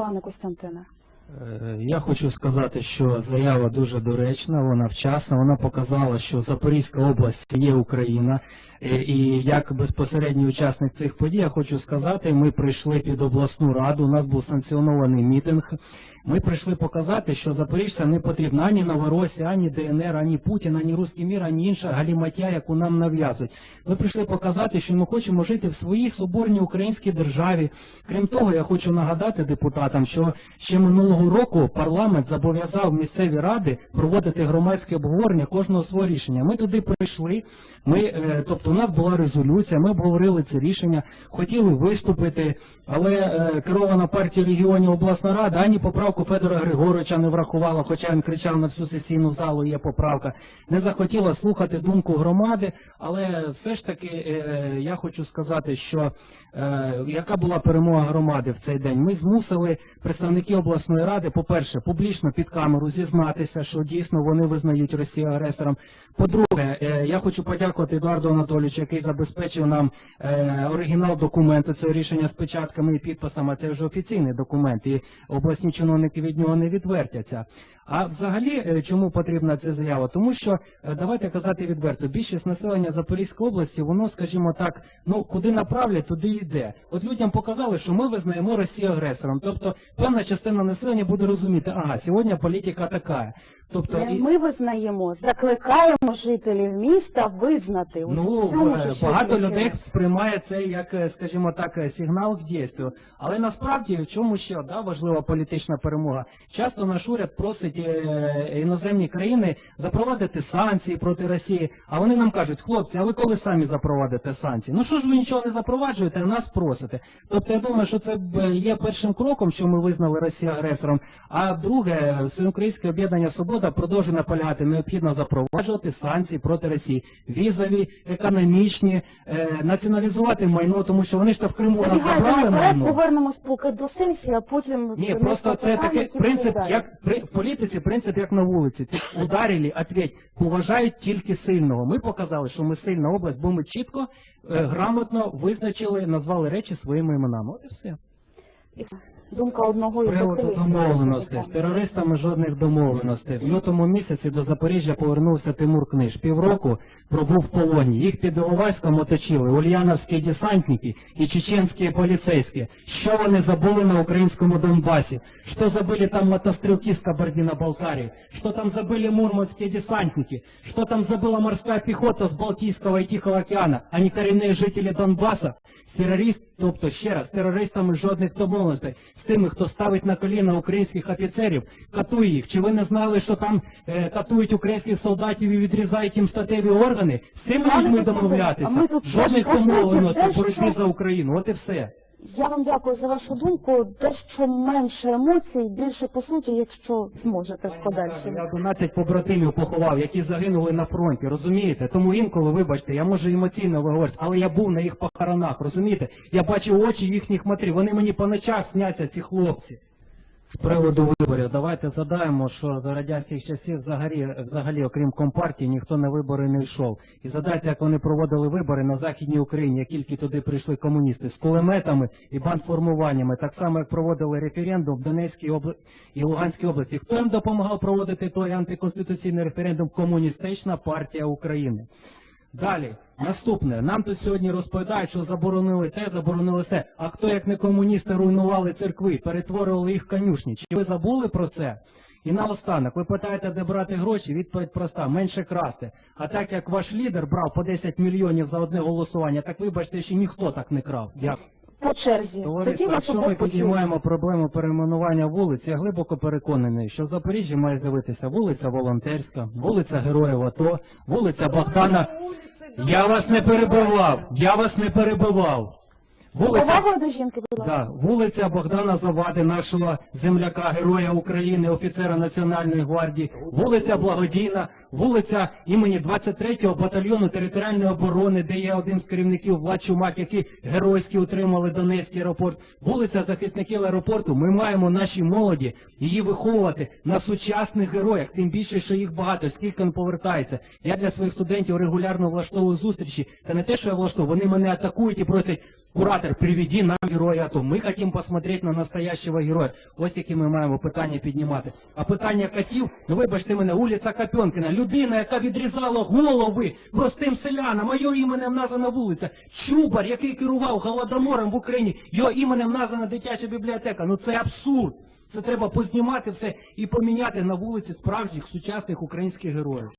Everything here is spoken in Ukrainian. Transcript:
пане Костянтине? Е, Я хочу сказати, що заява дуже доречна, вона вчасна. Вона показала, що Запорізька область є Україна. Е, І як безпосередній учасник цих подій, я хочу сказати, ми прийшли під обласну раду. У нас був санкціонований мітинг. Ми прийшли показати, що запоріжцям не потрібна ані Новоросія, ані ДНР, ані Путін, ані Руський мір, ані інша галіматя, яку нам нав'язують. Ми прийшли показати, що ми хочемо жити в своїй соборній українській державі. Крім того, я хочу нагадати депутатам, що ще минулого року парламент зобов'язав місцеві ради проводити громадське обговорення кожного свого рішення. Ми туди прийшли. Ми, е, тобто, у нас була резолюція, ми обговорили це рішення, хотіли виступити, але е, керована партія регіонів обласна рада ані поправку Федора Григоровича не врахувала, хоча він кричав на всю сесійну залу, є поправка. Не захотіла слухати думку громади, але все ж таки е, я хочу сказати, що е, яка була перемога громади в цей день? Ми змусили представників обласної ради, по-перше, публічно під камеру зізнатися, що дійсно вони визнають Росію агресором. По-друге, е, я хочу подякувати Едуарду Анатолійовичу, який забезпечив нам е, оригінал документу цього рішення з печатками і підписами. Це вже офіційний документ, і обласні чиновники від нього не відвертяться. А взагалі, е, чому потрібна ця заява? Тому що е, давайте казати відверто, більшість населення Запорізької області, воно, скажімо так, ну куди направлять, туди йде. От людям показали, що ми визнаємо Росію агресором. Тобто певна частина населення буде розуміти, ага, сьогодні політика така. Тобто і- ми визнаємо, закликаємо жителів міста визнати. Ось Ну, цьому е, багато людей сприймає це як, скажімо так, сигнал к дійству. Але насправді в чому ще да, важлива політична перемога? Часто наш уряд просить іноземні країни запровадити санкції проти Росії. А вони нам кажуть, хлопці, а ви коли самі запровадите санкції? Ну що ж ви нічого не запроваджуєте, а нас просите? Тобто я думаю, що це е, є першим кроком, що ми визнали Росію агресором. А друге, Всеукраїнське об'єднання Свобода продовжує наполягати, необхідно запроваджувати санкції проти Росії, візові, економічні, е, націоналізувати майно, тому що вони ж то в Криму нас забрали майно. повернемось поки до сесії, а потім Ні, просто це такий принцип, як при в політиці, принцип як на вулиці. Ти ударили, ответь, поважають тільки сильного. Ми показали, що ми сильна область, бо ми чітко, е, грамотно визначили, назвали речі своїми іменами. От і все. Думка одного із приводу домовленостей. З терористами жодних домовленостей. В лютому місяці до Запоріжжя повернувся Тимур Книж. Півроку пробув в полоні. Їх під Іловайськом оточили ульяновські десантники і чеченські поліцейські. Що вони забули на українському Донбасі? Що забили там мотострілки з Кабардино-Балкарії? Що там забили мурманські десантники? Що там забыла морська піхота з Балтійського і Тихого океана, а не корінні жителі Донбаса? З терорист, тобто ще раз, з терористами жодних домовленостей, з тими, хто ставить на коліна українських офіцерів, катує їх. Чи ви не знали, що там е, катують українських солдатів і відрізають їм статеві органи? З цими людьми домовлятися. Жодних домовленостей боротьби за Україну. От і все. Я вам дякую за вашу думку. Дещо менше емоцій, більше по суті, якщо зможете в подальшому. Я 12 побратимів поховав, які загинули на фронті, розумієте? Тому інколи, вибачте, я можу емоційно виговорити, але я був на їх похоронах, розумієте? Я бачив очі їхніх матерів, вони мені по ночах сняться, ці хлопці. З приводу виборів, давайте задаємо, що за радянських часів взагалі, взагалі, окрім компартії, ніхто на вибори не йшов. І задайте, як вони проводили вибори на Західній Україні, як тільки туди прийшли комуністи з кулеметами і бандформуваннями, так само як проводили референдум в Донецькій обла... і Луганській області. Хто їм допомагав проводити той антиконституційний референдум? Комуністична партія України. Далі, наступне. Нам тут сьогодні розповідають, що заборонили те, заборонили все. А хто, як не комуністи, руйнували церкви, перетворювали їх в конюшні? Чи ви забули про це? І наостанок, ви питаєте, де брати гроші? Відповідь проста: менше красти. А так як ваш лідер брав по 10 мільйонів за одне голосування, так вибачте, ще ніхто так не крав. Дякую. По черзі. Товариство, якщо ми піднімаємо проблему перейменування вулиць, я глибоко переконаний, що в Запоріжжі має з'явитися вулиця Волонтерська, вулиця Героїв АТО, вулиця Богдана. Я вас не перебивав, я вас не перебивав. Вулиця, до жінки, будь ласка. да, вулиця Богдана Завади, нашого земляка, героя України, офіцера Національної гвардії, вулиця Благодійна, вулиця імені 23-го батальйону територіальної оборони, де є один з керівників Влад Чумак, які геройськи утримали Донецький аеропорт, вулиця захисників аеропорту. Ми маємо нашій молоді її виховувати на сучасних героях, тим більше, що їх багато, скільки не повертається. Я для своїх студентів регулярно влаштовую зустрічі, та не те, що я влаштовую, вони мене атакують і просять, Куратор, приведи нам героя АТО. Ми хотімо посмотреть на настоящего героя. Ось які ми маємо питання піднімати. А питання котів, ну вибачте мене, вулиця Копьонкіна, людина, яка відрізала голови простим селянам, моє іменем названа вулиця. Чубар, який керував голодомором в Україні, його іменем названа дитяча бібліотека. Ну це абсурд. Це треба познімати все і поміняти на вулиці справжніх сучасних українських героїв.